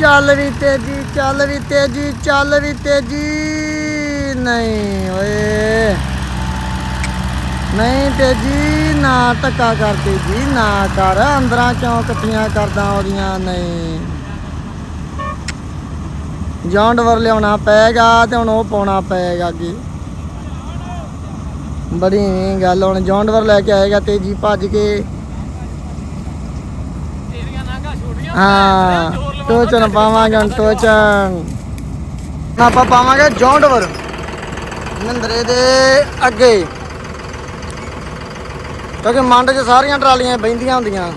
ਚੱਲ ਵੀ ਤੇਜੀ, ਚੱਲ ਵੀ ਤੇਜੀ, ਚੱਲ ਵੀ ਤੇਜੀ। ਨਹੀਂ ਓਏ। ਨਹੀਂ ਤੇਜੀ, ਨਾ ਧੱਕਾ ਕਰ ਤੇਜੀ, ਨਾ ਕਰ। ਅੰਦਰਾਂ ਕਿਉਂ ਇਕੱਠੀਆਂ ਕਰਦਾ ਉਹਦੀਆਂ, ਨਹੀਂ। ਜੌਂਡਵਰ ਲਿਆਉਣਾ ਪਏਗਾ ਤੇ ਹੁਣ ਉਹ ਪਾਉਣਾ ਪਏਗਾ ਅੱਗੇ। ਬੜੀ ਗੱਲ, ਹੁਣ ਜੌਂਡਵਰ ਲੈ ਕੇ ਆਏਗਾ, ਤੇਜੀ ਭੱਜ ਕੇ। ਹਾਂ ਟੋਚਨ ਪਾਵਾਂਗੇ ਹੁਣ ਟੋਚਨ ਆਪਾਂ ਪਾਵਾਂਗੇ ਜੌਂਡਵਰ ਮਹਿੰਦਰੇ ਦੇ ਅੱਗੇ ਕਿਉਂਕਿ ਮੰਡ 'ਚ ਸਾਰੀਆਂ ਟਰਾਲੀਆਂ ਬਹਿੰਦੀਆਂ ਹੁੰਦੀਆਂ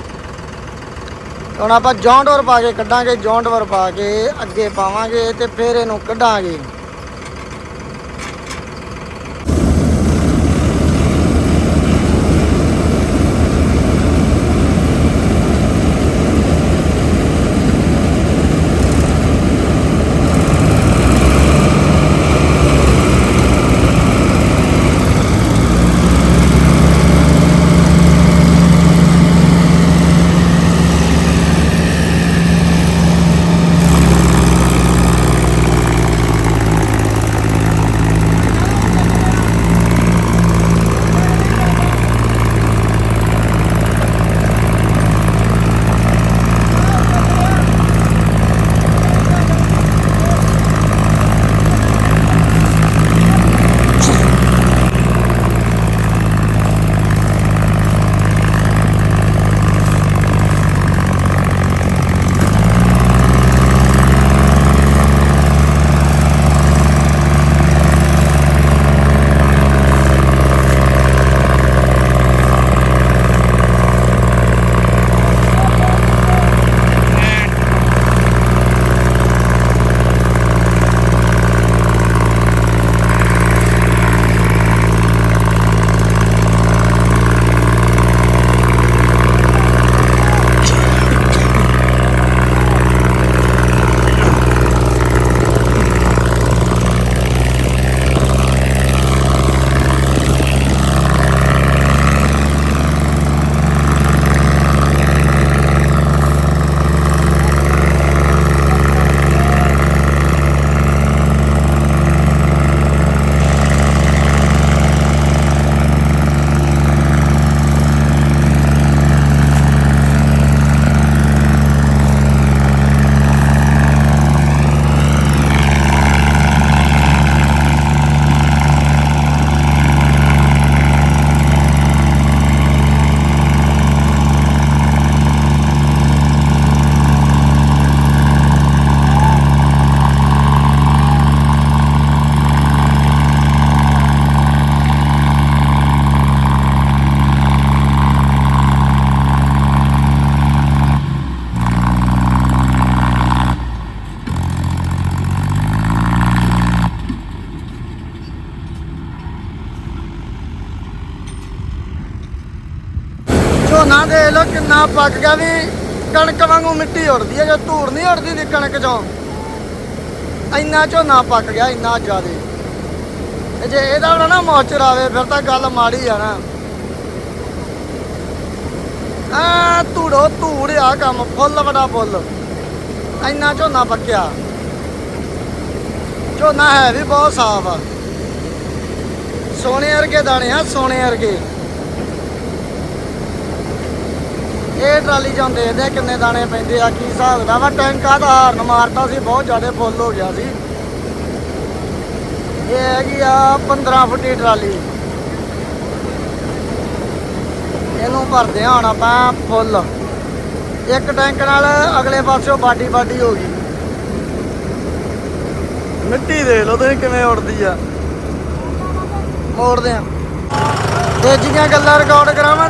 ਹੁਣ ਆਪਾਂ ਜੌਂਡਵਰ ਪਾ ਕੇ ਕੱਢਾਂਗੇ ਜੌਂਡਵਰ ਪਾ ਕੇ ਅੱਗੇ ਪਾਵਾਂਗੇ ਤੇ ਫਿਰ ਇਹਨੂੰ ਕੱਢਾਂਗੇ ਝੋਨਾ ਦੇ ਲੋ ਕਿੰਨਾ ਪੱਕ ਗਿਆ ਵੀ ਕਣਕ ਵਾਂਗੂ ਮਿੱਟੀ ਉੜਦੀ ਹੈ, ਜੇ ਧੂੜ ਨਹੀਂ ਉੜਦੀ ਦੀ ਕਣਕ ਚੋਂ। ਇੰਨਾ ਝੋਨਾ ਪੱਕ ਗਿਆ, ਇੰਨਾ ਜ਼ਿਆਦੇ। ਜੇ ਇਹਦਾ ਹੁਣ ਨਾ ਮੋਚਰ ਆਵੇ, ਫਿਰ ਤਾਂ ਗੱਲ ਮਾੜੀ ਆ ਨਾ। ਆ ਧੂੜੋ, ਧੂੜ ਆ ਕੰਮ, ਫੁੱਲ ਵੱਡਾ ਫੁੱਲ। ਇੰਨਾ ਝੋਨਾ ਪੱਕਿਆ। ਝੋਨਾ ਹੈ ਵੀ ਬਹੁਤ ਸਾਫ਼ ਆ। ਸੋਨੇ ਵਰਗੇ ਦਾਣੇ ਆ, ਸੋਨੇ ਵਰਗੇ। ਇਹ ਟਰਾਲੀ ਚੋਂ ਦੇਖਦੇ ਆ ਕਿੰਨੇ ਦਾਣੇ ਪੈਂਦੇ ਆ, ਕੀ ਹਿਸਾਬ ਦਾ ਵਾ ਟੈਂਕਾ ਦਾ ਹਾਰਨ ਮਾਰਤਾ ਸੀ, ਬਹੁਤ ਜ਼ਿਆਦਾ ਫੁੱਲ ਹੋ ਗਿਆ ਸੀ। ਇਹ ਹੈਗੀ ਆ 15 ਫੁੱਟੀ ਟਰਾਲੀ। ਇਹਨੂੰ ਭਰਦੇ ਹਾਂ ਹੁਣ ਆਪਾਂ ਫੁੱਲ। ਇੱਕ ਟੈਂਕ ਨਾਲ ਅਗਲੇ ਪਾਸਿਓਂ ਬਾਡੀ ਬਾਡੀ ਹੋ ਗਈ। ਮਿੱਟੀ ਦੇ ਲਓ ਤੁਸੀਂ ਕਿਵੇਂ ਉੜਦੀ ਆ। ਮੋੜਦੇ ਆ। ਤੇਜ਼ੀਆਂ ਗੱਲਾਂ ਰਿਕਾਰਡ ਕਰਾਵਾਂ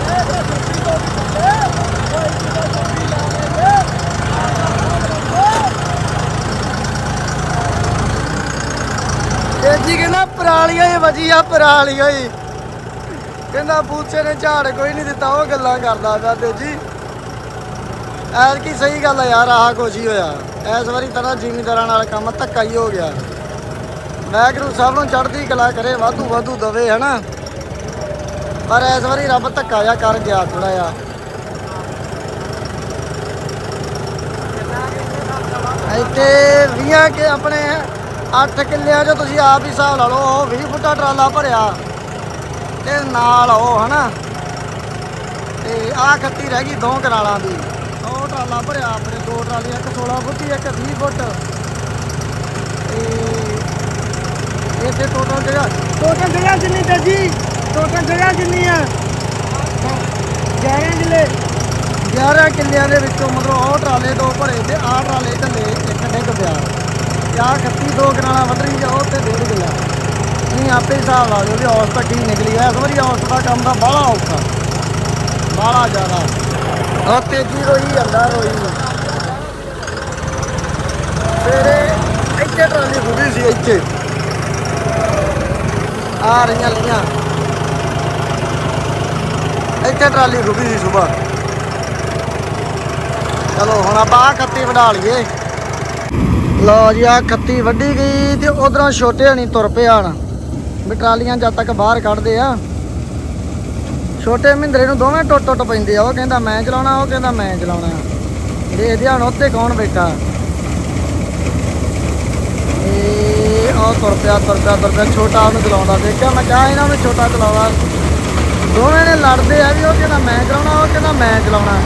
ਤੇਜੀ ਕਹਿੰਦਾ, ਪਰਾਲੀਆਂ ਹੀ ਵਜੀ ਆ, ਪਰਾਲੀਆਂ ਹੀ। ਕਹਿੰਦਾ ਬੂਚੇ ਨੇ ਝਾੜ ਕੋਈ ਨਹੀਂ ਦਿੱਤਾ, ਉਹ ਗੱਲਾਂ ਕਰਦਾ ਪਿਆ ਤੇਜੀ ਐਰ ਕੀ ਸਹੀ ਗੱਲ ਆ ਯਾਰ, ਆਹ ਕੁਛ ਹੀ ਹੋਇਆ। ਇਸ ਵਾਰੀ ਤਰ੍ਹਾਂ ਜ਼ਿਮੀਂਦਾਰਾਂ ਨਾਲ ਕੰਮ ਧੱਕਾ ਹੀ ਹੋ ਗਿਆ। ਵਾਹਿਗੁਰੂ ਸਾਹਿਬ ਨੂੰ ਚੜ੍ਹਦੀ ਕਲਾ ਕਰੇ, ਵਾਧੂ ਵਾਧੂ ਦਵੇ, ਹਨਾ? ਪਰ ਇਸ ਵਾਰੀ ਰੱਬ ਧੱਕਾ ਜਿਹਾ ਕਰ ਗਿਆ ਥੋੜਾ ਜਿਹਾ। ਇੱਥੇ 20 ਕੇ ਆਪਣੇ 8 ਕਿੱਲਿਆਂ 'ਚ ਤੁਸੀਂ ਆਪ ਹੀ ਹਿਸਾਬ ਲਾ ਲਓ, ਉਹ 20 ਫੁੱਟਾ ਟਰਾਲਾ ਭਰਿਆ। ਤੇ ਨਾਲ ਉਹ ਹਨਾ? ਤੇ ਆਹ ਖੱਤੀ ਰਹਿ ਗਈ ਦੋ ਕਨਾਲਾਂ ਦੀ। ਉਹ ਟਰਾਲਾ ਭਰਿਆ ਆਪਣੇ, ਦੋ ਟਰਾਲੀਆਂ ਇੱਕ 16 ਫੁੱਟ ਇੱਕ 20 ਫੁੱਟ। ਤੇ ਇੱਥੇ ਟੋਟਲ ਜਗ੍ਹਾ ਟੋਟਲ ਜਗ੍ਹਾ ਕਿੰਨੀ ਤੇ ਟੋਟਲ ਜਗ੍ਹਾ ਕਿੰਨੀ ਆ? 11 ਕਿੱਲੇ। 11 ਕਿੱਲਿਆਂ ਦੇ ਵਿੱਚੋਂ ਮਤਲਬ ਉਹ ਟਰਾਲੇ ਦੋ ਭਰੇ ਤੇ ਆਹ ਟਰਾਲੇ ਥੱਲੇ ਇੱਕ ਡਿੱਗ ਪਿਆ। ਤੇ ਆਹ 31 ਦੋ ਕਨਾਲਾਂ ਵੱਢਣੀ ਜਾ ਉਹ ਤੇ ਡੇਢ ਕਿੱਲਾ। ਨਹੀਂ ਆਪੇ ਹਿਸਾਬ ਲਾ ਲਿਓ ਵੀ ਔਸਤ ਤਾਂ ਕੀ ਨਿਕਲੀ ਆ। ਇਸ ਵਾਰੀ ਔਸਤ ਦਾ ਕੰਮ ਦਾ ਬਾਹਲਾ ਔਖਾ। ਬਾਹਲਾ ਜ਼ਿਆਦਾ। ਆ ਤੇਜ਼ੀ ਰੋਈ ਜਾਂਦਾ ਰੋਈ। ਸਵੇਰੇ ਇੱਥੇ ਟਰਾਲੀ ਖੁੱਦੀ ਸੀ, ਇੱਥੇ। ਆ ਰਹੀਆਂ ਲੀਆਂ ਇੱਥੇ ਟਰਾਲੀ ਖੁੱਦੀ ਸੀ ਸਵੇਰ ਚਲੋ, ਹੁਣ ਆਪਾਂ ਆਹ ਖੱਤੀ ਵਢਾ ਲਈਏ। ਲਓ ਜੀ ਆ ਖੱਤੀ ਵੱਢੀ ਗਈ ਤੇ ਉਧਰੋਂ ਛੋਟੇ ਹਣੀ ਤੁਰ ਪਿਆ ਹਣ ਵੀ ਟਰਾਲੀਆਂ ਜਦ ਤੱਕ ਬਾਹਰ ਕੱਢਦੇ ਆ, ਛੋਟੇ ਮਹਿੰਦਰੇ ਨੂੰ ਦੋਵੇਂ ਟੁੱਟ ਟੁੱਟ ਪੈਂਦੇ ਆ। ਉਹ ਕਹਿੰਦਾ, ਮੈਂ ਚਲਾਉਣਾ, ਉਹ ਕਹਿੰਦਾ, ਮੈਂ ਚਲਾਉਣਾ। ਦੇਖਦੇ ਹਾਂ ਉੱਤੇ ਕੌਣ ਬੈਠਾ? ਇਹ ਉਹ ਤੁਰ ਪਿਆ ਤੁਰ ਪਿਆ ਤੁਰ ਪਿਆ, ਛੋਟਾ ਉਹਨੂੰ ਚਲਾਉਂਦਾ। ਦੇਖਿਆ, ਮੈਂ ਕਿਹਾ, ਇਹਨਾਂ ਨੂੰ ਛੋਟਾ ਚਲਾਵਾ ਦੋਵੇਂ ਨੇ ਲੜਦੇ ਆ ਵੀ ਉਹ ਕਹਿੰਦਾ, ਮੈਂ ਚਲਾਉਣਾ, ਉਹ ਕਹਿੰਦਾ, ਮੈਂ ਚਲਾਉਣਾ।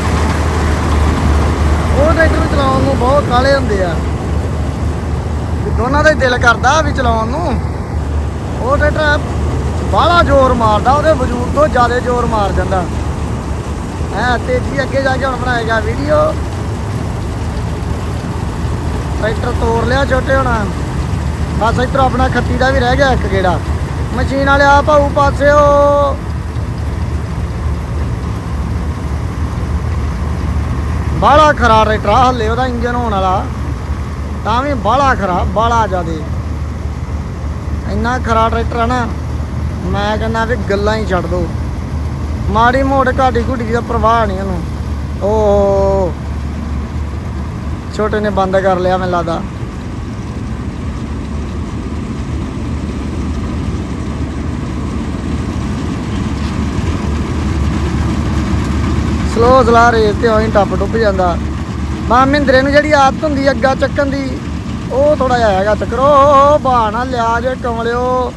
ਉਹ ਟਰੈਕਟਰ ਚਲਾਉਣ ਨੂੰ ਬਹੁਤ ਕਾਲੇ ਹੁੰਦੇ ਆ। ਦੋਨਾਂ ਦਾ ਹੀ ਦਿਲ ਕਰਦਾ ਵੀ ਚਲਾਉਣ ਨੂੰ। ਉਹ ਟਰੈਕਟਰ ਬਾਹਲਾ ਜ਼ੋਰ ਮਾਰਦਾ, ਉਹਦੇ ਵਜੂਦ ਤੋਂ ਜ਼ਿਆਦਾ ਜ਼ੋਰ ਮਾਰ ਜਾਂਦਾ। ਹੈ ਤੇਜ਼ੀ ਅੱਗੇ ਜਾ ਕੇ ਹੁਣ ਬਣਾਏਗਾ ਵੀਡੀਓ ਟਰੈਕਟਰ ਤੋੜ ਲਿਆ ਛੋਟੇ ਹੋਣਾ। ਬਸ ਇੱਧਰ ਆਪਣਾ ਖੱਤੀ ਦਾ ਵੀ ਰਹਿ ਗਿਆ ਇੱਕ ਗੇੜਾ। ਮਸ਼ੀਨ ਵਾਲੇ ਆ ਭਾਊ ਪਾਸਿਓ। ਬਾਹਲਾ ਖਰਾ ਟਰੈਕਟਰ ਆ, ਹੱਲੇ ਉਹਦਾ ਇੰਜਨ ਹੋਣ ਵਾਲਾ। ਤਾਂ ਵੀ ਬਾਲਾ ਖਰਾ ਬਾਲਾ ਜ਼ਿਆਦੇ। ਇੰਨਾ ਖਰਾ ਟਰੈਕਟਰ ਆ ਨਾ, ਮੈਂ ਕਹਿੰਦਾ ਵੀ ਗੱਲਾਂ ਹੀ ਛੱਡ ਦੋ। ਮਾੜੀ ਮੋੜ ਘਾਟੀ ਘੁੱਟੀ ਦਾ ਪ੍ਰਵਾਹ ਨਹੀਂ ਉਹਨੂੰ। ਓ ਛੋਟੇ ਨੇ ਬੰਦ ਕਰ ਲਿਆ ਮੈਨੂੰ ਲੱਗਦਾ। ਸਲੋ ਚਲਾ ਰੇਸ ਤੇ ਉਹੀ ਟੱਪ ਟੁੱਪ ਜਾਂਦਾ। ਮਾਂ ਮਹਿੰਦਰੇ ਨੂੰ ਜਿਹੜੀ ਆਦਤ ਹੁੰਦੀ ਅੱਗਾ ਚੱਕਣ ਦੀ, ਉਹ ਥੋੜਾ ਜਿਹਾ ਹੈਗਾ ਚੱਕਰੋ। ਬਹਾਨਾ ਲਿਆ ਜੇ ਕਮਲਿਓ।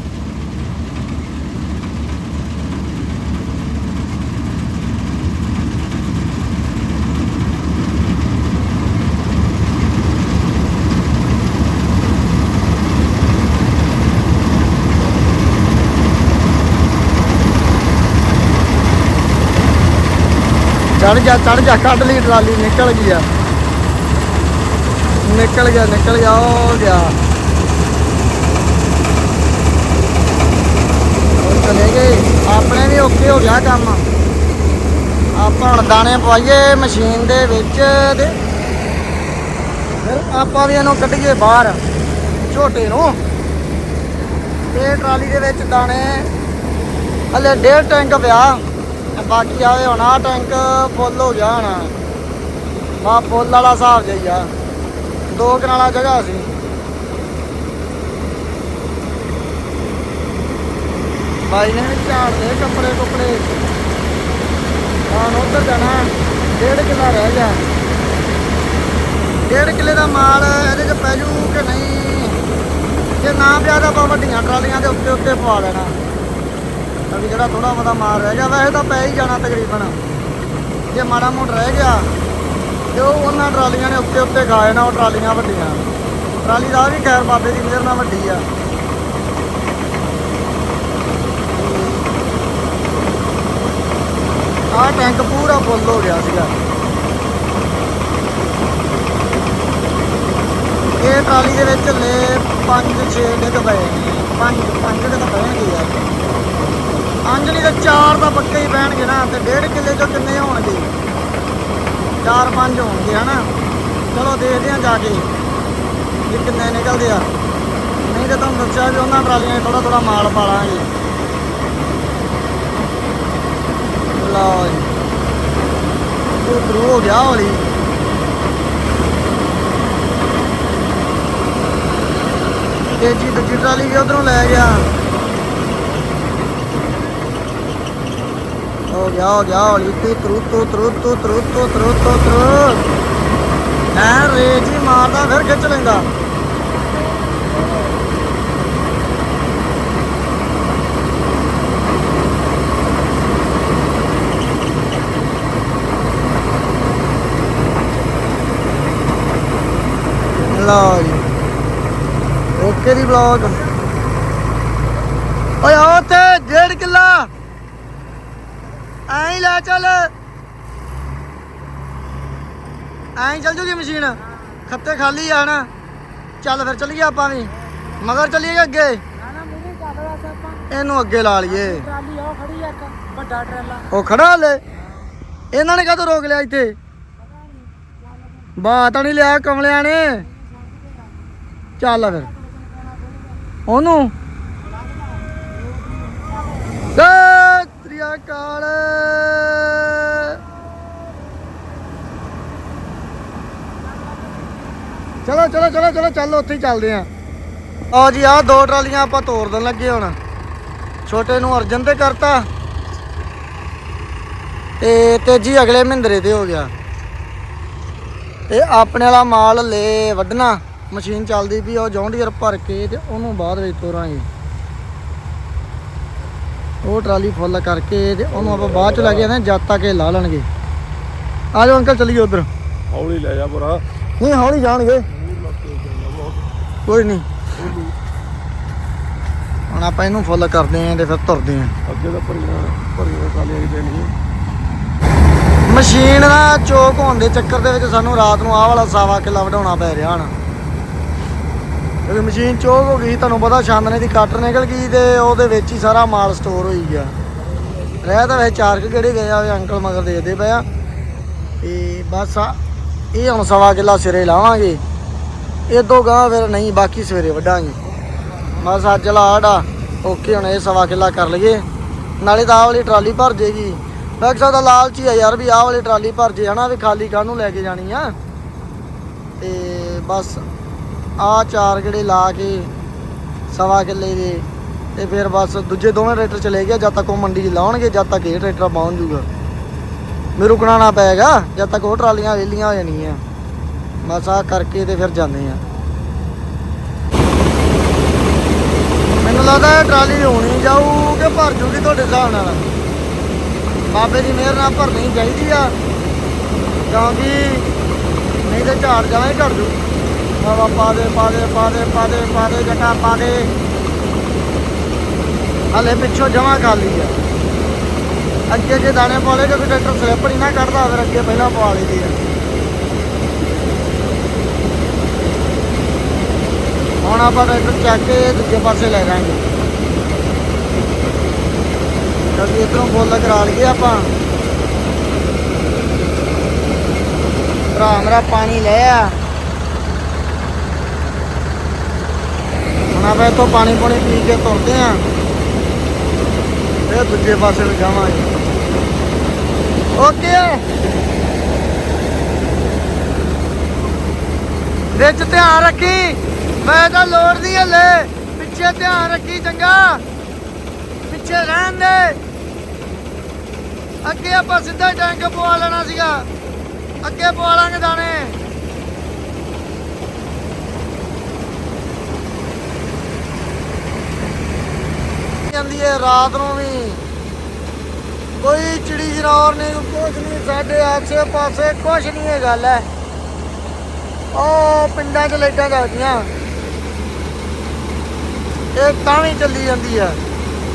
ਚੜ ਜਾ ਚੜ ਜਾ ਕੱਢ ਲਈ ਟਰਾਲੀ, ਨਿਕਲ ਗਈ ਆ। ਨਿਕਲ ਗਿਆ ਨਿਕਲ ਗਿਆ, ਉਹ ਗਿਆ। ਚਲੇ ਗਏ। ਆਪਣੇ ਵੀ ਓਕੇ ਹੋ ਗਿਆ ਕੰਮ। ਆਪਾਂ ਹੁਣ ਦਾਣੇ ਪਵਾਈਏ ਮਸ਼ੀਨ ਦੇ ਵਿੱਚ ਤੇ ਫਿਰ ਆਪਾਂ ਵੀ ਇਹਨੂੰ ਕੱਢੀਏ ਬਾਹਰ ਝੋਟੇ ਨੂੰ। ਤੇ ਟਰਾਲੀ ਦੇ ਵਿੱਚ ਦਾਣੇ। ਹਲੇ ਡੇਢ ਟੈਂਕ ਪਿਆ। ਬਾਕੀ ਆਵੇ ਹੁਣ ਆਹ ਟੈਂਕ ਫੁੱਲ ਹੋ ਗਿਆ ਹੁਣ। ਆ ਫੁੱਲ ਵਾਲਾ ਹਿਸਾਬ ਜਾਈ ਆ। ਦੋ ਕਨਾਲਾ ਜਗ੍ਹਾ ਸੀ। ਬਾਈ ਨੇ ਵੀ ਝਾੜ ਦੇ ਕੱਪੜੇ ਕੁਪੜੇ। ਹੁਣ ਉੱਧਰ ਜਾਣਾ, ਡੇਢ ਕਿੱਲਾ ਰਹਿ ਗਿਆ। ਡੇਢ ਕਿੱਲੇ ਦਾ ਮਾਲ ਇਹਦੇ ਚ ਪੈ ਜੂ ਕਿ ਨਹੀਂ? ਜੇ ਨਾ ਪਿਆ ਤਾਂ ਆਪਾਂ ਵੱਡੀਆਂ ਟਰਾਲੀਆਂ ਦੇ ਉੱਤੇ ਉੱਤੇ ਪਵਾ ਲੈਣਾ। ਤਾਂ ਜਿਹੜਾ ਥੋੜਾ ਬਹੁਤਾ ਮਾਲ ਰਹਿ ਗਿਆ, ਵੈਸੇ ਤਾਂ ਪੈ ਹੀ ਜਾਣਾ ਤਕਰੀਬਨ। ਜੇ ਮਾੜਾ ਮੋਟ ਰਹਿ ਗਿਆ ਤੇ ਉਹ ਉਹਨਾਂ ਟਰਾਲੀਆਂ ਨੇ ਉੱਤੇ ਉੱਤੇ ਗਾਏ ਨਾ, ਉਹ ਟਰਾਲੀਆਂ ਵੱਡੀਆਂ। ਟਰਾਲੀ ਦਾ ਵੀ ਖੈਰ ਬਾਬੇ ਦੀ ਮਿਹਰ ਨਾਲ ਵੱਡੀ ਆ। ਆਹ ਟੈਂਕ ਪੂਰਾ ਫੁੱਲ ਹੋ ਗਿਆ ਸੀਗਾ। ਇਹ ਟਰਾਲੀ ਦੇ ਵਿੱਚ ਲੈ 5-6 ਡਿੱਗ ਪਏ ਪੰਜ ਪੰਜ ਡਿੱਗ ਪੈਣਗੇ ਯਾਰ। ਪੰਜ ਨਹੀਂ ਤਾਂ ਚਾਰ ਤਾਂ ਪੱਕੇ ਹੀ ਪੈਣਗੇ ਨਾ, ਤੇ ਡੇਢ ਕਿੱਲੇ ਚੋਂ ਕਿੰਨੇ ਹੋਣਗੇ? ਚਾਰ ਪੰਜ ਹੋਣਗੇ, ਹਨਾ? ਚਲੋ, ਦੇਖਦੇ ਆ ਜਾ ਕੇ ਵੀ ਕਿੰਨੇ ਨਿਕਲਦੇ ਆ। ਨਹੀਂ ਤਾਂ ਤੁਹਾਨੂੰ ਦੱਸਿਆ ਵੀ ਉਹਨਾਂ ਟਰਾਲੀਆਂ ਥੋੜਾ ਥੋੜਾ ਮਾਲ ਪਾ ਲਾਂਗੇ। ਲਓ ਜੀ। ਉਹ ਥਰੂ ਹੋ ਗਿਆ ਹੌਲੀ। ਤੇਜੀ ਦੂਜੀ ਟਰਾਲੀ ਵੀ ਉਧਰੋਂ ਲੈ ਗਿਆ। ਹੋ ਗਿਆ ਹੋ ਗਿਆ ਹੌਲੀ ਤੂ ਤਰੂ ਤੂ ਤਰੂ ਤੂ ਤਰੂ ਤੂ ਤਰੂ ਤੂ ਤਰੂ ਐ ਰੇਜ ਹੀ ਮਾਰਦਾ, ਫਿਰ ਖਿੱਚ ਲੈਂਦਾ। ਲਓ ਜੀ। ਓਕੇ ਦੀ ਬਲੌਗ ਓਏ ਆ ਉੱਥੇ ਐਂ ਲੈ ਚੱਲ। ਐਂ ਚੱਲ ਜੂਗੀ ਮਸ਼ੀਨ। ਖੱਤੇ ਖਾਲੀ ਆ ਨਾ ਚੱਲ ਫਿਰ ਚੱਲੀਏ ਆਪਾਂ ਵੀ। ਮਗਰ ਚੱਲੀਏ ਅੱਗੇ? ਇਹਨੂੰ ਅੱਗੇ ਲਾ ਲਈਏ। ਟਰਾਲੀ ਉਹ ਖੜੀ ਆ ਇੱਕ। ਵੱਡਾ ਟਰਾਲਾ। ਉਹ ਖੜਾ ਲੈ ਇਹਨਾਂ ਨੇ ਕਾਹਤੋਂ ਰੋਕ ਲਿਆ ਇੱਥੇ? ਬਾਤ ਨਹੀਂ ਲਿਆ ਕਮਲਿਆਂ ਨੇ। ਚੱਲ ਫਿਰ। ਉਹਨੂੰ? ਸਤਿ ਸ੍ਰੀ ਚਲੋ ਚਲੋ ਚਲੋ ਚਲੋ, ਚੱਲ, ਉੱਥੇ ਹੀ ਚੱਲਦੇ ਆਂ। ਆ ਜੀ, ਆਹ ਦੋ ਟਰਾਲੀਆਂ ਆਪਾਂ ਤੋੜ ਦੇਣ ਲੱਗੇ ਹੁਣ। ਛੋਟੇ ਨੂੰ ਅਰਜਨ ਤੇ ਕਰਤਾ। ਤੇ ਤੇਜੀ ਅਗਲੇ ਮਹਿੰਦਰੇ ਤੇ ਹੋ ਗਿਆ। ਤੇ ਆਪਣੇ ਵਾਲਾ ਮਾਲ ਲੈ ਵੱਢਣਾ। ਮਸ਼ੀਨ ਚੱਲਦੀ ਵੀ ਉਹ ਜੌਂਡੀਅਰ ਭਰ ਕੇ ਤੇ ਉਹਨੂੰ ਬਾਅਦ ਵਿੱਚ ਤੋਰਾਂਗੇ। ਉਹ ਟਰਾਲੀ ਫੁੱਲ ਕਰਕੇ ਤੇ ਉਹਨੂੰ ਆਪਾਂ ਬਾਅਦ ਚ ਲੈ ਕੇ ਆਉਂਦੇ ਜਦ ਤੱਕ ਇਹ ਲਾ ਲੈਣਗੇ। ਆ ਜਾਓ ਅੰਕਲ ਚੱਲੀਏ ਉਧਰ। ਹੌਲੀ ਲੈ ਜਾ ਭਰਾ। ਨਹੀਂ ਹੌਲੀ ਜਾਣਗੇ। ਕੋਈ ਨਹੀਂ। ਹੁਣ ਆਪਾਂ ਇਹਨੂੰ ਫੁੱਲ ਕਰਦੇ ਆਂ ਤੇ ਫਿਰ ਤੁਰਦੇ ਆਂ ਅੱਗੇ ਤਾਂ ਭਰੀਆਂ ਭਰੀਆਂ ਕਾਲੀਆਂ ਕਿਤੇ ਨਹੀਂ ਮਸ਼ੀਨ ਦਾ ਚੋਕ ਹੋਣ ਦੇ ਚੱਕਰ ਦੇ ਵਿੱਚ ਸਾਨੂੰ ਰਾਤ ਨੂੰ ਆਹ ਵਾਲਾ ਸਾਵਾ ਕਿੱਲਾ ਵਢਾਉਣਾ ਪੈ ਰਿਹਾ ਹਣ। ਕਿਉਂਕਿ ਮਸ਼ੀਨ ਚੋਕ ਹੋ ਗਈ, ਤੁਹਾਨੂੰ ਪਤਾ ਛਾਨਣੇ ਦੀ ਕੱਟ ਨਿਕਲ ਗਈ ਤੇ ਉਹਦੇ ਵਿੱਚ ਹੀ ਸਾਰਾ ਮਾਲ ਸਟੋਰ ਹੋਈ ਗਿਆ। ਰਹਿ ਤਾਂ ਵੈਸੇ ਚਾਰ ਕੁ ਕਿਹੜੇ ਗਏ ਆ ਅੰਕਲ ਮਗਰ ਦੇਖਦੇ ਪਏ ਆ। ਤੇ ਬਸ ਆ, ਇਹ ਹੁਣ ਸਵਾ ਕਿੱਲਾ ਸਿਰੇ ਲਾਵਾਂਗੇ। ਇਹ ਤੋਂ ਗਾਂ ਫਿਰ ਨਹੀਂ, ਬਾਕੀ ਸਵੇਰੇ ਵੱਢਾਂਗੇ। ਬਸ ਅੱਜ ਲਾੜਾ ਓਕੇ, ਹੁਣ ਇਹ ਸਵਾ ਕਿੱਲਾ ਕਰ ਲਈਏ। ਨਾਲੇ ਤਾਂ ਆਹ ਵਾਲੀ ਟਰਾਲੀ ਭਰ ਜੇਗੀ। ਬੈਕ ਦਾ ਹੀ ਆ ਯਾਰ ਵੀ ਆਹ ਵਾਲੀ ਟਰਾਲੀ ਭਰ ਜੇ, ਹਨਾ, ਵੀ ਖਾਲੀ ਕਾਹਨੂੰ ਲੈ ਕੇ ਜਾਣੀ ਆ। ਤੇ ਬਸ ਆ ਚਾਰ ਗੇੜੇ ਲਾ ਕੇ ਸਵਾ ਕਿੱਲੇ ਦੇ ਤੇ ਫਿਰ ਬਸ ਦੂਜੇ ਦੋਵੇਂ ਟਰੈਕਟਰ ਚਲੇ ਗਏ, ਜਦ ਤੱਕ ਉਹ ਮੰਡੀ 'ਚ ਲਾਉਣਗੇ, ਜਦ ਤੱਕ ਇਹ ਟਰੈਕਟਰ ਪਹੁੰਚ ਜੂਗਾ ਮੈਨੂੰ ਰੁਕਣਾ ਨਾ ਪਏਗਾ, ਜਦ ਤੱਕ ਉਹ ਟਰਾਲੀਆਂ ਵਿਹਲੀਆਂ ਹੋ ਜਾਣੀਆਂ। ਬਸ ਆ ਕਰਕੇ ਤੇ ਫਿਰ ਜਾਂਦੇ ਆ। ਮੈਨੂੰ ਲੱਗਦਾ ਇਹ ਟਰਾਲੀ ਹੋਣੀ ਜਾਊ ਕਿ ਭਰ ਜੂਗੀ ਤੁਹਾਡੇ ਹਿਸਾਬ ਨਾਲ। ਬਾਬੇ ਦੀ ਮਿਹਰ ਨਾਲ ਭਰਨੀ ਚਾਹੀਦੀ ਆ, ਕਿਉਂਕਿ ਨਹੀਂ ਤਾਂ ਝਾੜ ਜਾਣਾ ਹੀ ਝੜ ਜੂ। ਬਾਬਾ ਪਾ ਦੇ ਪਾ ਦੇ ਪਾ ਦੇ ਪਾ ਦੇ ਪਾ ਦੇ, ਜਟਾ ਪਾ ਦੇ। ਹਲੇ ਪਿੱਛੋਂ ਜਮਾ ਖਾਲੀ ਆ। ਅੱਗੇ ਜੇ ਦਾਣੇ ਪਾ ਲਏ ਕਿਉਂਕਿ ਟਰੈਕਟਰ ਸਲਿੱਪ ਨਹੀਂ ਨਾ ਕੱਢਦਾ, ਫਿਰ ਅੱਗੇ ਪਹਿਲਾਂ ਪਵਾ ਲਈਦੀ ਆ। ਹੁਣ ਆਪਾਂ ਟਰੈਕਟਰ ਚੱਕ ਕੇ ਦੂਜੇ ਪਾਸੇ ਲੈ ਜਾਾਂਗੇ ਕਦੀ ਇਧਰੋਂ ਬੋਲ ਕਰਾ ਲਈਏ ਆਪਾਂ। ਭਰਾ ਮੇਰਾ ਪਾਣੀ ਲੈ ਆ। ਹੁਣ ਆਪਾਂ ਇੱਥੋਂ ਪਾਣੀ ਪਾਣੀ ਪੀ ਕੇ ਤੁਰਦੇ ਆ। ਇਹ ਦੂਜੇ ਪਾਸੇ ਨੂੰ ਜਾਵਾਂਗੇ। ਓਕੇ। ਵਿੱਚ ਧਿਆਨ ਰੱਖੀ। ਮੈਂ ਤਾਂ ਲੋੜ ਨਹੀਂ ਹਲੇ। ਪਿੱਛੇ ਧਿਆਨ ਰੱਖੀ ਚੰਗਾ। ਪਿੱਛੇ ਰਹਿਣ ਦੇ। ਅੱਗੇ ਆਪਾਂ ਸਿੱਧਾ ਟੈਂਕ ਪਵਾ ਲੈਣਾ ਸੀਗਾ। ਅੱਗੇ ਪਵਾ ਲਾਂਗੇ ਦਾਣੇ। ਜਾਂਦੀ ਹੈ, ਰਾਤ ਨੂੰ ਵੀ। ਕੋਈ ਚਿੜੀ ਜਨੌਰ ਨਹੀਂ ਕੁਝ ਨਹੀਂ, ਸਾਡੇ ਆਸੇ ਪਾਸੇ ਕੁਝ ਨਹੀਂ ਇਹ ਗੱਲ ਹੈ। ਉਹ ਪਿੰਡਾਂ 'ਚ ਲਾਈਟਾਂ ਚੱਲਦੀਆਂ ਇਹ ਤਾਂ ਵੀ ਚੱਲੀ ਜਾਂਦੀ ਹੈ।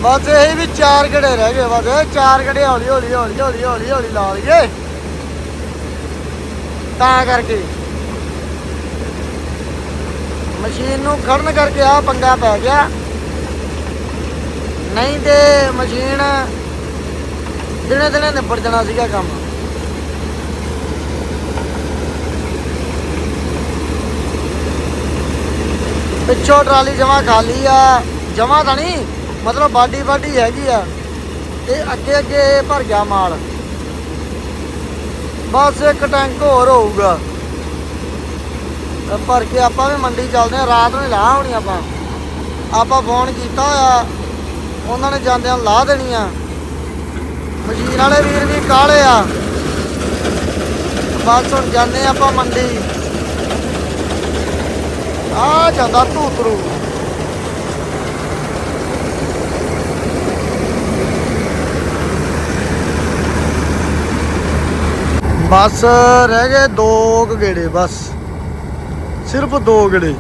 ਬਸ ਇਹ ਵੀ ਚਾਰ ਘੜੇ ਰਹਿ ਗਏ, ਬਸ ਇਹ ਚਾਰ ਘੜੇ ਹੌਲੀ ਹੌਲੀ ਹੌਲੀ ਹੌਲੀ ਹੌਲੀ ਹੌਲੀ ਲਾ ਲਈਏ। ਤਾਂ ਕਰਕੇ। ਮਸ਼ੀਨ ਨੂੰ ਖੜਨ ਕਰਕੇ ਆ ਪੰਗਾ ਪੈ ਗਿਆ। ਨਹੀਂ ਤੇ ਮਸ਼ੀਨ ਦਿਨੇ ਦਿਨੇ ਨਿਬੜ ਜਾਣਾ ਸੀਗਾ ਕੰਮ। ਪਿੱਛੋਂ ਟਰਾਲੀ ਜਮਾ ਖਾਲੀ ਆ। ਜਮਾ ਤਾਂ ਨਹੀਂ, ਮਤਲਬ ਬਾਡੀ ਬਾਡੀ ਹੈਗੀ ਆ। ਤੇ ਅੱਗੇ ਅੱਗੇ ਭਰ ਗਿਆ ਮਾਲ। ਬਸ ਇੱਕ ਟੈਂਕ ਹੋਰ ਹੋਊਗਾ। ਭਰ ਕੇ ਆਪਾਂ ਵੀ ਮੰਡੀ ਚੱਲਦੇ ਆ। ਰਾਤ ਨੂੰ ਹੀ ਲਾਹ ਹੋਣੀ ਆਪਾਂ। ਆਪਾਂ ਫੋਨ ਕੀਤਾ ਹੋਇਆ। ਉਹਨਾਂ ਨੇ ਜਾਂਦਿਆਂ ਲਾ ਦੇਣੀ ਆ ਮਸ਼ੀਨ ਵਾਲੇ ਵੀਰ ਵੀ ਕਾਲੇ ਆ। ਬਸ ਹੁਣ ਜਾਂਦੇ ਆਪਾਂ ਮੰਡੀ। ਆ ਜਾਂਦਾ ਧੂਤਰੂ। ਬਸ ਰਹਿ ਗਏ ਦੋ ਗੇੜੇ ਬਸ। ਸਿਰਫ ਦੋ ਗੇੜੇ।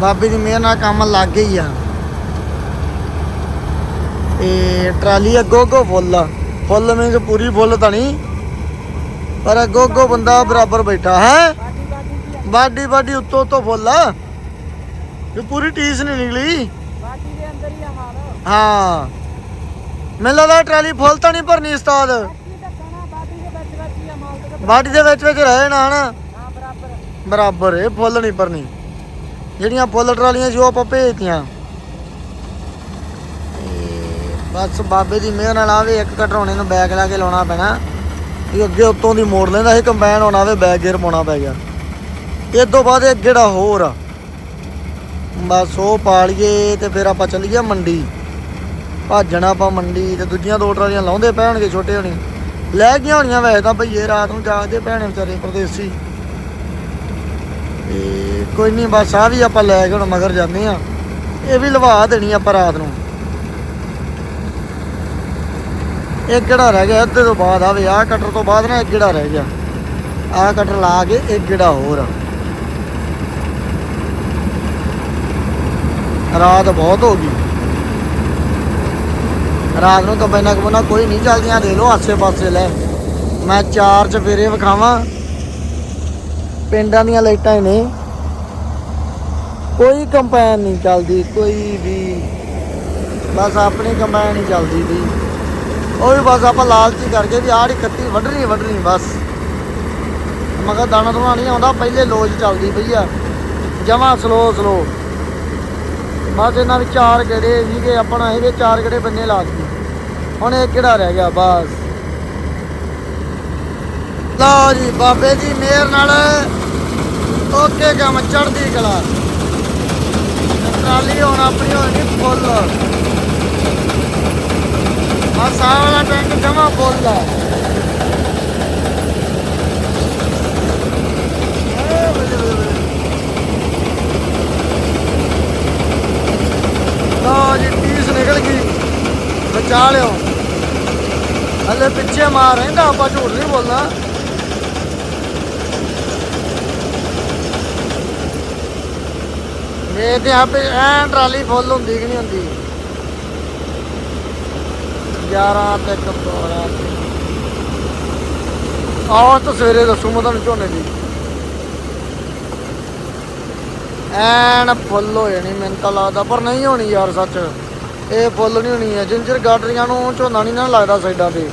ਬਾਬੇ ਦੀ ਮਿਹਰ ਨਾਲ ਕੰਮ ਲੱਗ ਗਈ ਆ। ਇਹ ਟਰਾਲੀ ਅੱਗੋ ਅੱਗੋ ਫੁੱਲ। ਫੁੱਲ ਮੀਨਸ ਪੂਰੀ ਫੁੱਲ ਤਾਂ ਨਹੀਂ ਪਰ ਅੱਗੋ ਅੱਗੋ ਬੰਦਾ ਬਰਾਬਰ ਬੈਠਾ ਹੈ। ਬਾਡੀ ਬਾਡੀ ਉੱਤੋਂ ਉੱਤੋਂ ਫੁੱਲ। ਇਹ ਪੂਰੀ ਟੀਸ ਨਹੀਂ ਨਿਕਲੀ। ਬਾਡੀ ਦੇ ਅੰਦਰ ਹੀ ਆ ਹਾਂ। ਮੈਨੂੰ ਲੱਗਦਾ ਟਰਾਲੀ ਫੁੱਲ ਤਾਂ ਨਹੀਂ ਭਰਨੀ ਉਸਤਾਦ। ਬਾਡੀ ਦੇ ਵਿੱਚ ਵਿੱਚ ਹੀ ਆ ਮਾਲ ਤੇ ਬਾਡੀ ਦੇ ਵਿੱਚ ਵਿੱਚ ਰਹੇ ਨਾ ਹਨਾ। ਹਾਂ ਬਰਾਬਰ। ਬਰਾਬਰ ਇਹ ਫੁੱਲ ਨਹੀਂ ਭਰਨੀ। ਜਿਹੜੀਆਂ ਫੁੱਲ ਟਰਾਲੀਆਂ ਸੀ, ਉਹ ਆਪਾਂ ਭੇਜਤੀਆਂ। ਬਸ ਬਾਬੇ ਦੀ ਮਿਹਰ ਨਾਲ ਆਵੇ ਇੱਕ ਘਟਾਉਣੇ ਨੂੰ ਬੈਗ ਲਾ ਕੇ ਲਾਉਣਾ ਪੈਣਾ। ਇਹ ਅੱਗੇ ਉੱਤੋਂ ਦੀ ਮੋੜ ਲੈਂਦਾ ਸੀ ਕੰਬਾਈਨ ਹੋਣਾ ਵੇ ਬੈਗ ਗੇਅਰ ਪਾਉਣਾ ਪੈ ਗਿਆ। ਇਹ ਤੋਂ ਬਾਅਦ ਇੱਕ ਜਿਹੜਾ ਹੋਰ ਆ, ਬਸ ਉਹ ਪਾ ਲਈਏ ਤੇ ਫਿਰ ਆਪਾਂ ਚੱਲੀਏ ਮੰਡੀ। ਭਾਜਣਾ ਆਪਾਂ ਮੰਡੀ ਤੇ ਦੂਜੀਆਂ ਦੋ ਟਰਾਲੀਆਂ ਲਾਉਂਦੇ ਪੈਣਗੇ ਛੋਟੇ ਹੋਣੀ। ਲੈ ਗਈਆਂ ਹੋਣੀਆਂ ਵੈਸੇ ਤਾਂ ਭਈਏ ਰਾਤ ਨੂੰ ਜਾਗਦੇ ਭੈਣੇ ਵਿਚਾਰੇ, ਪਰਦੇਸੀ। ਤੇ ਕੋਈ ਨਹੀਂ, ਬਸ ਆ ਵੀ ਆਪਾਂ ਲੈ ਕੇ ਹੁਣ ਮਗਰ ਜਾਂਦੇ ਆ ਇਹ ਵੀ ਲਵਾ ਦੇਣੀ ਆਪਾਂ ਰਾਤ ਨੂੰ। ਇੱਕ ਗੇੜਾ ਰਹਿ ਗਿਆ, ਅੱਧੇ ਤੋਂ ਬਾਅਦ ਆਵੇ ਆਹ ਕਟਰ ਤੋਂ ਬਾਅਦ ਨਾ ਇੱਕ ਗੇੜਾ ਰਹਿ ਗਿਆ। ਆਹ ਕਟਰ ਲਾ ਕੇ ਇੱਕ ਗੇੜਾ ਹੋਰ। ਰਾਤ ਬਹੁਤ ਹੋ ਗਈ। ਰਾਤ ਨੂੰ ਕੰਬਾਈਨਾਂ ਕਬਨਾ ਕੋਈ ਨਹੀਂ ਚੱਲਦੀਆਂ ਦੇ ਲੋ ਆਸੇ ਪਾਸੇ ਲੈ। ਮੈਂ ਚਾਰ ਚ ਫੇਰੇ ਵਿਖਾਵਾਂ। ਪਿੰਡਾਂ ਦੀਆਂ ਲਾਈਟਾਂ ਹੀ ਨੇ। ਕੋਈ ਕੰਪੈਨ ਨਹੀਂ ਚੱਲਦੀ, ਕੋਈ ਵੀ। ਬਸ ਆਪਣੀ ਕੰਪੈਨ ਹੀ ਚੱਲਦੀ ਦੀ ਉਹ ਵੀ ਬਸ ਆਪਾਂ ਲਾਲਚੀ ਕਰਕੇ ਵੀ ਆੜੀ ਕੱਤੀ ਵੱਢਣੀ ਵੱਢਣੀ, ਬਸ। ਮਗਰ ਦਾਣਾ ਦੁਣਾ ਨਹੀਂ ਆਉਂਦਾ, ਪਹਿਲੇ ਲੋਜ ਚੱਲਦੀ ਪਈ ਆ। ਜਮਾ ਸਲੋ ਸਲੋ ਬਸ ਇਹਨਾਂ ਵਿੱਚ ਚਾਰ ਗੇੜੇ ਸੀਗੇ, ਆਪਣਾ ਇਹਦੇ ਚਾਰ ਗੇੜੇ ਬੰਨੇ ਲਾ ਦਿੱਤੇ। ਹੁਣ ਇਹ ਕਿਹੜਾ ਰਹਿ ਗਿਆ, ਬਸ। ਲਓ ਜੀ, ਬਾਬੇ ਦੀ ਮਿਹਰ ਨਾਲ ਓਕੇ ਕੰਮ ਚੜਦੀ ਕਲਾ। ਟਰਾਲੀ ਹੁਣ ਆਪਣੀ ਹੋ ਗਈ ਫੁੱਲ। ਆ ਸਾਰਾ ਵਾਲਾ ਟੈਂਕ ਜਮਾ ਫੁੱਲ ਆ। ਏ ਜੀ ਪੀਸ ਨਿਕਲ ਗਈ। ਬਚਾ ਲਿਓ। ਹਲੇ ਪਿੱਛੇ ਮਾਰ ਰਹਿੰਦਾ ਆਪਾਂ ਝੂਠ ਨਹੀਂ ਬੋਲਣਾ। ਵੇਖਦੇ ਆ ਵੀ ਐਂ ਟਰਾਲੀ ਫੁੱਲ ਹੁੰਦੀ ਕਿ ਨਹੀਂ ਹੁੰਦੀ? 11 ਤੇ 12 ਤੇ। ਆਹ ਤਾਂ ਸਵੇਰੇ ਦੱਸੂ ਮੈਂ ਤੁਹਾਨੂੰ ਝੋਨੇ ਦੀ। ਐਨ ਫੁੱਲ ਹੋ ਜਾਣੀ ਮੈਨੂੰ ਤਾਂ ਲੱਗਦਾ, ਪਰ ਨਹੀਂ ਹੋਣੀ ਯਾਰ ਸੱਚ। ਇਹ ਫੁੱਲ ਨਹੀਂ ਹੋਣੀ ਹੈ ਜਿੰਜਰ ਗਾਡਰੀਆਂ ਨੂੰ ਝੋਨਾ ਨਹੀਂ ਨਾ ਲੱਗਦਾ ਸਾਈਡਾਂ ਤੇ।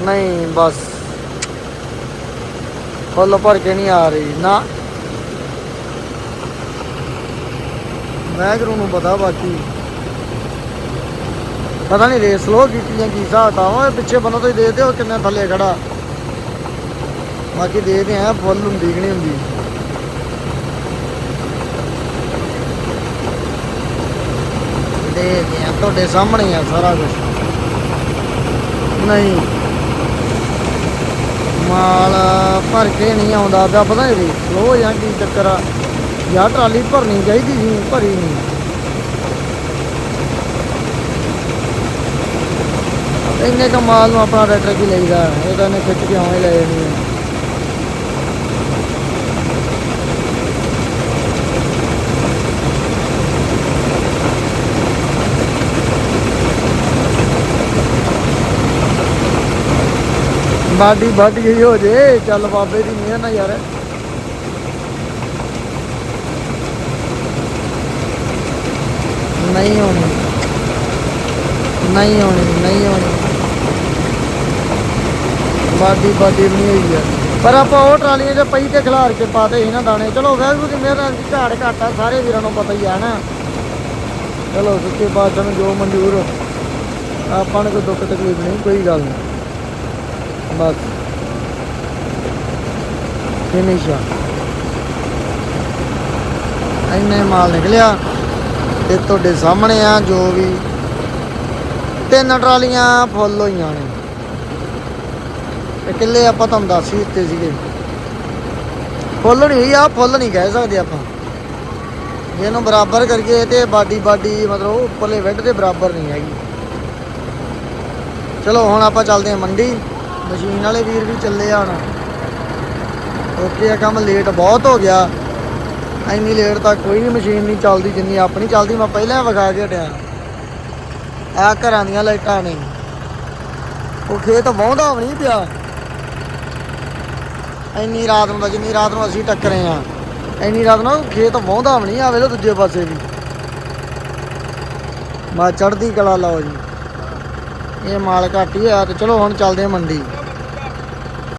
ਨਹੀਂ, ਬਸ। ਫੁੱਲ ਭਰ ਕੇ ਨਹੀਂ ਆ ਰਹੀ। ਨਾ। ਮੈਗਰੂ ਨੂੰ ਪਤਾ ਬਾਕੀ? ਪਤਾ ਨਹੀਂ ਰੇਸ ਲੋ ਕੀਤੀ ਜਾਂ ਕੀ ਹਿਸਾਬ ਤਾ ਪਿੱਛੇ ਬੰਦਾ ਤੁਸੀਂ ਦੇਖਦੇ ਹੋ ਕਿੰਨਾ ਥੱਲੇ ਖੜਾ। ਬਾਕੀ ਦੇਖਦੇ ਆ ਫੁੱਲ ਹੁੰਦੀ ਕਿ ਨਹੀਂ ਹੁੰਦੀ। ਦੇਖਦੇ ਆ ਤੁਹਾਡੇ ਸਾਹਮਣੇ ਆ ਸਾਰਾ ਕੁਝ ਨਹੀਂ। ਮਾਲ ਭਰ ਕੇ ਨਹੀਂ ਆਉਂਦਾ ਪਿਆ, ਪਤਾ ਨਹੀਂ ਸਲੋ ਜਾਂ ਕੀ ਚੱਕਰ ਆ। ਯਾਰ ਟਰਾਲੀ ਭਰਨੀ ਚਾਹੀਦੀ ਸੀ, ਭਰੀ ਨਹੀਂ। ਇੰਨੇ ਕਮਾਲ ਨੂੰ ਆਪਣਾ ਟਰੈਕਟਰ ਕੀ ਲਈਦਾ, ਇਹ ਤਾਂ ਇਹਨੇ ਖਿੱਚ ਕੇ ਆਉਂ ਲੈ ਜਾਣੀ ਬਾਡੀ ਵੱਢ ਗਈ ਹੋ ਜੇ, ਚੱਲ ਬਾਬੇ ਦੀ ਮਿਹਰ ਨਾਲ ਯਾਰ। ਨਹੀਂ ਹੋਣੀ ਨਹੀਂ ਹੋਣੀ ਨਹੀਂ ਹੋਣੀ ਬਾਡੀ ਬਾਡੀ ਨਹੀਂ ਹੋਈ ਯਾਰ। ਪਰ ਆਪਾਂ ਉਹ ਟਰਾਲੀਆਂ 'ਚ ਪਈ ਤੇ ਖਿਲਾਰ ਕੇ ਪਾਤੇ ਸੀ ਨਾ ਦਾਣੇ। ਚਲੋ ਵੈਗੂ ਦੀ ਮਿਹਰ ਝਾੜ ਘੱਟ ਸਾਰੇ ਵੀਰਾਂ ਨੂੰ ਪਤਾ ਹੀ ਆ ਨਾ। ਚਲੋ, ਸੱਚੇ ਬਾਦਸ਼ਾਹ ਨੂੰ ਜੋ ਮਨਜ਼ੂਰ ਆਪਾਂ ਨੂੰ ਕੋਈ ਦੁੱਖ ਤਕਲੀਫ ਨਹੀਂ, ਕੋਈ ਗੱਲ ਨਹੀਂ। ਬਸ। ਫਿਨਿਸ਼ ਆ। ਇੰਨੇ ਮਾਲ ਨਿਕਲਿਆ। ਤੇ ਤੁਹਾਡੇ ਸਾਹਮਣੇ ਆ ਜੋ ਵੀ ਤਿੰਨ ਟਰਾਲੀਆਂ ਫੁੱਲ ਹੋਈਆਂ ਨੇ। ਤੇ ਕਿੱਲੇ ਆਪਾਂ ਤੁਹਾਨੂੰ ਦੱਸ ਹੀ ਦਿੱਤੇ ਸੀਗੇ। ਫੁੱਲ ਨਹੀਂ ਆ, ਫੁੱਲ ਨਹੀਂ ਕਹਿ ਸਕਦੇ ਆਪਾਂ। ਜੇ ਇਹਨੂੰ ਬਰਾਬਰ ਕਰੀਏ ਤੇ ਬਾਡੀ ਬਾਡੀ ਮਤਲਬ ਉੱਪਰਲੇ ਵੈੱਡ ਦੇ ਬਰਾਬਰ ਨਹੀਂ ਹੈਗੀ। ਚਲੋ, ਹੁਣ ਆਪਾਂ ਚੱਲਦੇ ਹਾਂ ਮੰਡੀ। ਮਸ਼ੀਨ ਵਾਲੇ ਵੀਰ ਵੀ ਚੱਲੇ ਆ ਹੁਣ ਓਕੇ ਆ ਕੰਮ ਲੇਟ ਬਹੁਤ ਹੋ ਗਿਆ। ਇੰਨੀ ਲੇਟ ਤੱਕ ਕੋਈ ਵੀ ਮਸ਼ੀਨ ਨਹੀਂ ਚੱਲਦੀ, ਜਿੰਨੀ ਆਪਣੀ ਚੱਲਦੀ, ਮੈਂ ਪਹਿਲਾਂ ਵਿਖਾ ਕੇ ਹਟਿਆ। ਆ ਘਰਾਂ ਦੀਆਂ ਲਾਈਟਾਂ ਨਹੀਂ ਉਹ ਖੇਤ ਵਾਹੁੰਦਾ ਵੀ ਨਹੀਂ ਪਿਆ। ਇੰਨੀ ਰਾਤ ਨੂੰ ਤਾਂ ਜਿੰਨੀ ਰਾਤ ਨੂੰ ਅਸੀਂ ਟੱਕਰੇ ਆ। ਇੰਨੀ ਰਾਤ ਨੂੰ ਖੇਤ ਵਾਹੁੰਦਾ ਵੀ ਨਹੀਂ ਆਵੇ ਤਾਂ ਦੂਜੇ ਪਾਸੇ ਵੀ। ਮਾ ਚੜਦੀ ਕਲਾ, ਲਾਓ ਜੀ। ਇਹ ਮਾਲ ਘੱਟ ਹੀ ਆ, ਤੇ ਚਲੋ ਹੁਣ ਚੱਲਦੇ ਆ ਮੰਡੀ।